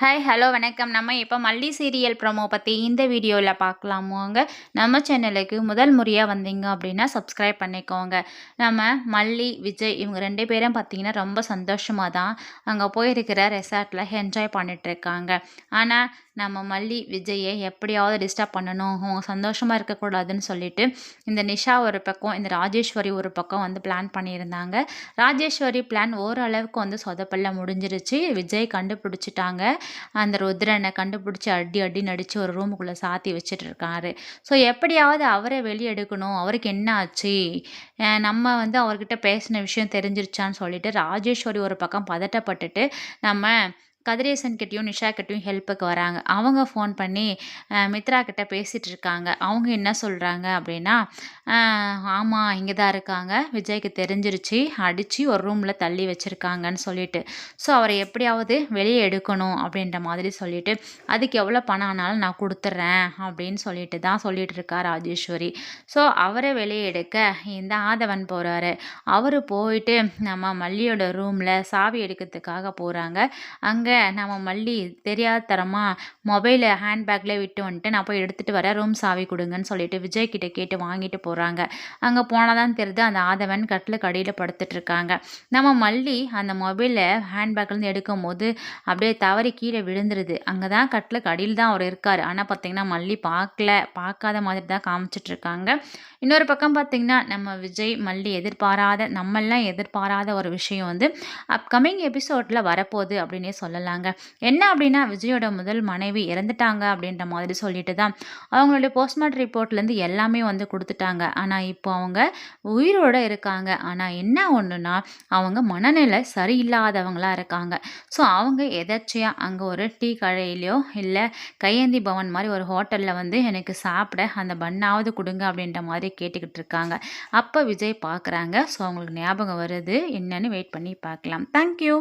Hi hello வணக்கம். நம்ம இப்போ மல்லி சீரியல் ப்ரோமோ பற்றி இந்த வீடியோவில் பார்க்கலாமோங்க நம்ம சேனலுக்கு முதல் முறையாக வந்தீங்க அப்படின்னா சப்ஸ்கிரைப் பண்ணிக்கோங்க. நம்ம மல்லி விஜய் இவங்க ரெண்டு பேரும் பார்த்திங்கன்னா ரொம்ப சந்தோஷமாக தான் அங்கே போயிருக்கிற ரெசார்ட்டில் என்ஜாய் பண்ணிகிட்ருக்காங்க ஆனால் நம்ம மல்லி விஜயை எப்படியாவது டிஸ்டர்ப் பண்ணணும் அவங்க சந்தோஷமாக இருக்கக்கூடாதுன்னு சொல்லிட்டு இந்த நிஷா ஒரு பக்கம் இந்த ராஜேஸ்வரி ஒரு பக்கம் வந்து பிளான் பண்ணியிருந்தாங்க. ராஜேஸ்வரி பிளான் ஓரளவுக்கு வந்து சொதப்பல்ல முடிஞ்சிருச்சு. விஜய் கண்டுபிடிச்சிட்டாங்க. அந்த ருத்ரனை கண்டுபிடிச்சி அடி அடி நடித்து ஒரு ரூமுக்குள்ளே சாத்தி வச்சுட்டு இருக்காரு ஸோ எப்படியாவது அவரை வெளியெடுக்கணும். அவருக்கு என்ன ஆச்சு? நம்ம வந்து அவர்கிட்ட பேசின விஷயம் தெரிஞ்சிருச்சான்னு சொல்லிட்டு ராஜேஸ்வரி ஒரு பக்கம் பதட்டப்பட்டுட்டு நம்ம கதிரேசன் கிட்டேயும் நிஷா கிட்டேயும் ஹெல்ப்புக்கு வராங்க. அவங்க ஃபோன் பண்ணி மித்ரா கிட்ட பேசிகிட்டு இருக்காங்க. அவங்க என்ன சொல்கிறாங்க அப்படின்னா ஆமாம் இங்கே தான் இருக்காங்க. விஜய்க்கு தெரிஞ்சிருச்சு. அடித்து ஒரு ரூமில் தள்ளி வச்சுருக்காங்கன்னு சொல்லிட்டு. ஸோ அவரை எப்படியாவது வெளியே எடுக்கணும் அப்படின்ற மாதிரி சொல்லிட்டு அதுக்கு எவ்வளோ பணம் ஆனாலும் நான் கொடுத்துட்றேன் அப்படின்னு சொல்லிட்டு தான் சொல்லிட்டு இருக்கா ராஜேஸ்வரி. ஸோ அவரை வெளியே எடுக்க இந்த ஆதவன் போகிறாரு அவர் போயிட்டு நம்ம மல்லியோட ரூமில் சாவி எடுக்கிறதுக்காக போகிறாங்க அங்கே நம்ம மல்லி தெரியாத தரமாக மொபைலை ஹேண்ட்பேக்கில் விட்டு வந்துட்டு நான் போய் எடுத்துகிட்டு வரேன் ரூம் சாவி கொடுங்கன்னு சொல்லிட்டு விஜய் கிட்டே கேட்டு வாங்கிட்டு போகிறாங்க அங்கே போனால் தான் தெரியுது அந்த ஆதவன் கட்டில் கடியில் படுத்துட்ருக்காங்க நம்ம மல்லி அந்த மொபைலை ஹேண்ட்பேக்லேருந்து எடுக்கும் போது அப்படியே தவறி கீழே விழுந்துருது. அங்கே தான் கட்டில் கடியில் தான் அவர் இருக்கார். ஆனால் பார்த்திங்கன்னா மல்லி பார்க்கல பார்க்காத மாதிரி தான் காமிச்சிட்ருக்காங்க இன்னொரு பக்கம் பார்த்திங்கன்னா நம்ம விஜய் மல்லி எதிர்பாராத நம்மெல்லாம் எதிர்பாராத ஒரு விஷயம் வந்து அப்கமிங் எபிசோடில் வரப்போகுது அப்படின்னே சொல்லலாம். சொல்லலாங்க. என்ன அப்படின்னா விஜயோட முதல் மனைவி இறந்துட்டாங்க அப்படின்ற மாதிரி சொல்லிட்டு தான் அவங்களுடைய போஸ்ட்மார்ட்டம் ரிப்போர்ட்லேருந்து எல்லாமே வந்து கொடுத்துட்டாங்க. ஆனால் இப்போ அவங்க உயிரோடு இருக்காங்க. ஆனால் என்ன ஒன்றுனா அவங்க மனநிலை சரியில்லாதவங்களாக இருக்காங்க. ஸோ அவங்க எதாச்சியாக அங்கே ஒரு டீ கடையிலையோ இல்லை கையேந்தி பவன் மாதிரி ஒரு ஹோட்டலில் வந்து எனக்கு சாப்பிட அந்த பண்ணாவது கொடுங்க அப்படின்ற மாதிரி கேட்டுக்கிட்டு இருக்காங்க. அப்போ விஜய் பார்க்குறாங்க ஸோ அவங்களுக்கு ஞாபகம் வருது. என்னன்னு வெயிட் பண்ணி பார்க்கலாம் தேங்க்யூ